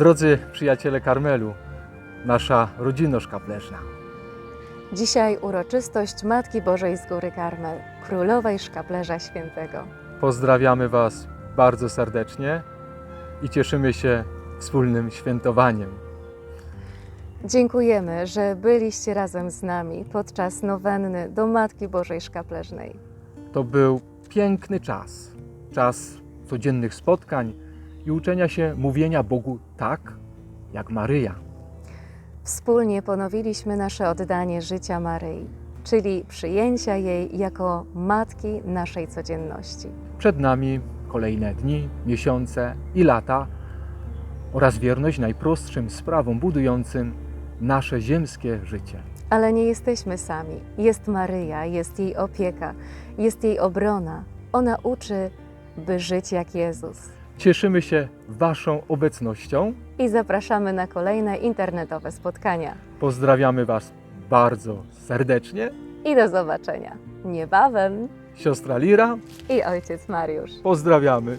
Drodzy przyjaciele Karmelu, nasza rodzinność kapleżna. Dzisiaj uroczystość Matki Bożej z Góry Karmel, Królowej Szkaplerza Świętego. Pozdrawiamy Was bardzo serdecznie i cieszymy się wspólnym świętowaniem. Dziękujemy, że byliście razem z nami podczas nowenny do Matki Bożej Szkapleżnej. To był piękny czas, czas codziennych spotkań i uczenia się mówienia Bogu tak, jak Maryja. Wspólnie ponowiliśmy nasze oddanie życia Maryi, czyli przyjęcia jej jako Matki naszej codzienności. Przed nami kolejne dni, miesiące i lata oraz wierność najprostszym sprawom budującym nasze ziemskie życie. Ale nie jesteśmy sami. Jest Maryja, jest jej opieka, jest jej obrona. Ona uczy, by żyć jak Jezus. Cieszymy się Waszą obecnością. I zapraszamy na kolejne internetowe spotkania. Pozdrawiamy Was bardzo serdecznie. I do zobaczenia niebawem. Siostra Lira, I ojciec Mariusz. pozdrawiamy.